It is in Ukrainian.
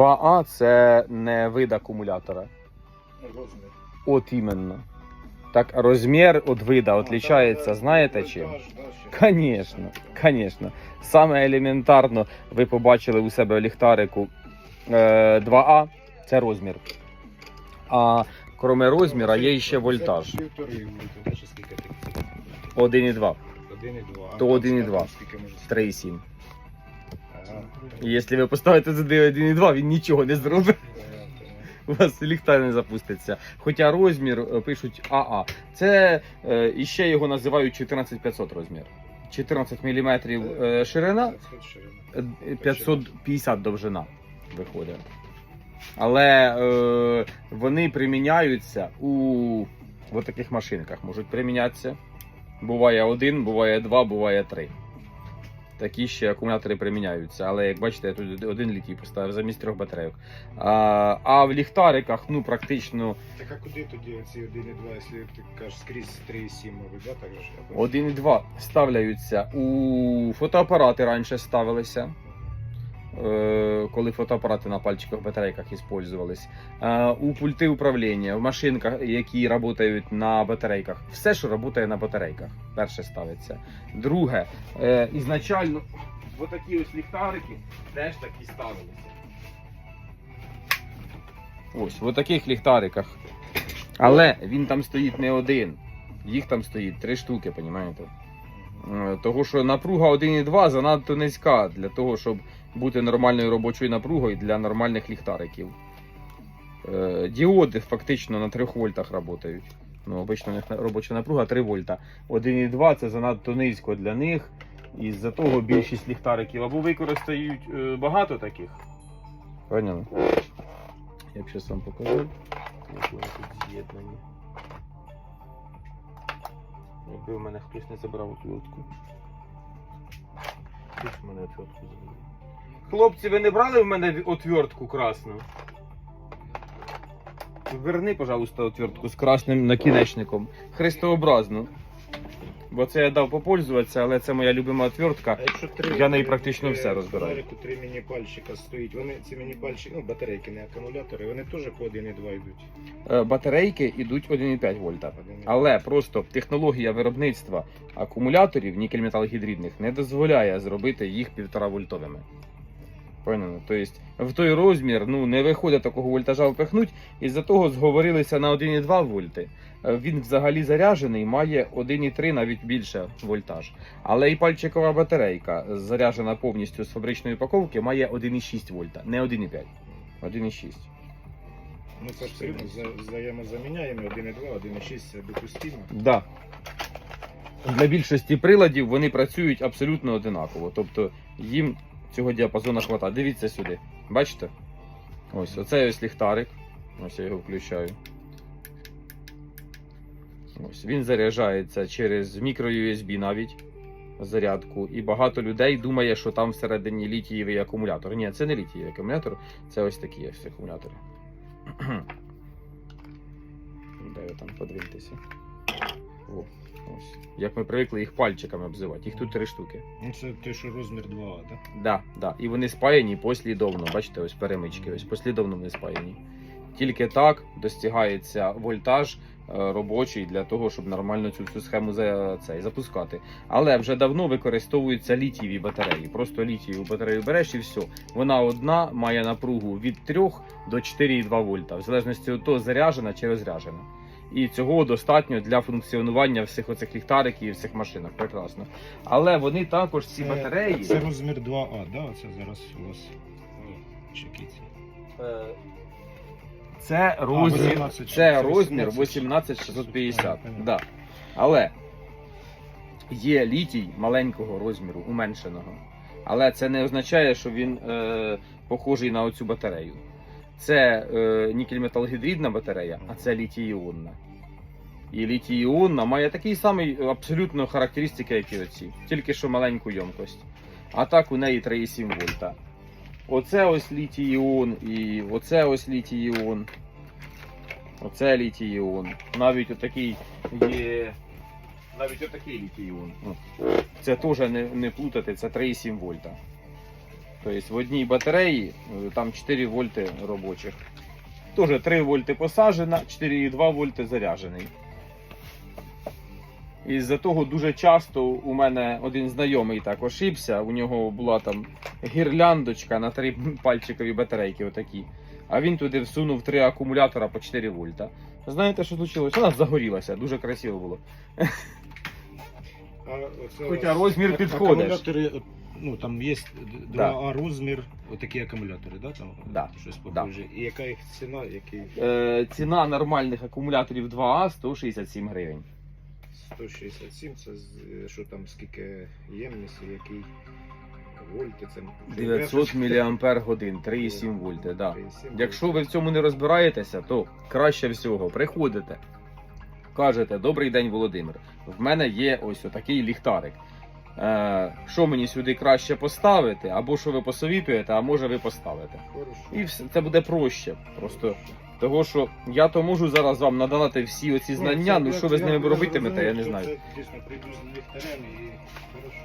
2А це не вид акумулятора. Розмір. От іменно. Так розмір від вида відрізняється, знаєте чим? Конечно, конечно. Саме елементарно ви побачили у себе в ліхтарику е, 2А це розмір. А крім розміра є ще вольтаж Півтори вольта, чи скільки ти? 1,2, 1,2. То 1,2. там Скільки може стати? 3,7. Якщо ви поставите туди 1,2, він нічого не зробить. У вас ліхтар не запуститься. Хоча розмір е, пишуть АА. Це е, ще його називають 14500 розмір. 14 мм е, ширина, Це хоч ширина. Е, 550 довжина виходить. Але е, вони приміняються у таких машинках. Можуть примінятися. Буває один, буває два, буває три. Такі ще акумулятори приміняються. Але як бачите, я тут один літій поставив замість трьох батарейок. А, а в ліхтариках, ну практично Так а куди тоді ці 1,2, якщо ти кажеш скрізь 3,7, мабуть, да, так же ж? я 1,2 ставляються у фотоапарати раніше ставилися. Е, Коли фотоапарати на пальчиках батарейках використовувались. У пульти управління, в машинках, які працюють на батарейках. Все, що працює на батарейках, перше ставиться. Друге, е, ізначально отакі ось ліхтарики теж такі ставилися. Ось, в таких ліхтариках. Але він там стоїть не один. Їх там стоїть три штуки, розумієте? Е, Того, що напруга 1,2 занадто низька для того, щоб бути нормальною робочою напругою для нормальних ліхтариків. Е, Діоди фактично на 3 вольтах працюють. Ну, обично у них робоча напруга 3 вольта. 1,2 це занадто низько для них. І з-за того більшість ліхтариків або використають е, багато таких. Поняли? Я б зараз вам покажу. Якби в мене хтось не забрав отвертку. Хтось в мене отвертку забрав. Хлопці, ви не брали в мене отвертку красну? Верни, пожалуйста, отвертку з красним накінечником. Христообразну. Бо це я дав попользуватися, але це моя любима отвертка. А якщо три, Я неї практично все е, розбираю. в три міні-пальчика стоїть, вони ці міні-пальчики, ну батарейки, не акумулятори, вони теж по 1,2 йдуть. Е, Батарейки йдуть 1,5 вольта. 1,2. Але просто технологія виробництва акумуляторів нікель-металогідридних не дозволяє зробити їх 1,5 вольтовими. Поняли? Тобто в той розмір ну, не виходить такого вольтажа впихнуть, і з-за того зговорилися на 1,2 вольти. Е, Він взагалі заряджений, має 1,3 навіть більше вольтаж. Але і пальчикова батарейка, заряджена повністю з фабричної упаковки, має 1,6 вольта, не 1,5. 1,6. Ну це абсолютно вза- взаємозаміняємо, 1,2, 1,6 це допустимо. Да. Для більшості приладів вони працюють абсолютно одинаково. Тобто їм цього діапазону хватає. Дивіться сюди. Бачите? Ось оцей ось ліхтарик. Ось я його включаю. Ось він заряджається через мікро-USB навіть зарядку. І багато людей думає, що там всередині літієвий акумулятор. Ні, це не літієвий акумулятор, це ось такі ось акумулятори. Де ви там подивитися? О, ось. Як ми привикли їх пальчиками обзивати. Їх тут три штуки. Ну це те, що розмір 2А, так? Да, да. І вони спаяні послідовно. Бачите, ось перемички, ось послідовно вони спаяні. Тільки так достигається вольтаж е, робочий для того, щоб нормально цю всю схему за цей запускати. Але вже давно використовуються літієві батареї. Просто літієву батарею береш і все. Вона одна має напругу від 3 до 4,2 вольта, в залежності від того, заряджена чи розряджена. І цього достатньо для функціонування всіх оцих ліхтариків і всіх машинок. Прекрасно. Але вони також ці батареї. Це розмір 2А, да? Це зараз у вас. Це? Е, Це розмір, 18, це це розмір 18650. Да. Але є літій маленького розміру, уменшеного. Але це не означає, що він е, похожий на оцю батарею. Це е, нікель-металгідридна батарея, а це літій-іонна. І літій-іонна має такий самий абсолютно характеристики, як і оці, тільки що маленьку ємкость. А так у неї 3,7 вольта. Оце ось літій-іон і оце ось літій-іон. Оце літій-іон. Навіть отакий є. Навіть отакий літій-іон. Це теж не, не плутати, це 3,7 вольта. Тобто в одній батареї е, там 4 вольти робочих. Теж 3 вольти посаджена, 4,2 вольти заряджений. І з-за того дуже часто у мене один знайомий так ошибся. У нього була там гірляндочка на три пальчикові батарейки, отакі. А він туди всунув три акумулятора по 4 вольта. Знаєте, що случилось? Вона загорілася, дуже красиво було. А Хоча розмір от, ну там є Да. 2А розмір, отакі акумулятори, да? Там, Да. Щось Да. похоже. І яка їх ціна, який Е, ціна нормальних акумуляторів 2А 167 гривень. 167, це з- що там скільки ємності, який вольти, це 900 мАч, 3,7 вольти. Да. 3,7 Якщо ви в цьому не розбираєтеся, то краще всього приходите, кажете, добрий день, Володимир. В мене є ось отакий ліхтарик. Е, що мені сюди краще поставити, або що ви посовітуєте, а може ви поставите. І це буде проще. Просто того, що я то можу зараз вам надавати всі оці знання, ну що ви з ними робитимете, я не знаю. дійсно прийду з ліхтарем і хорошо.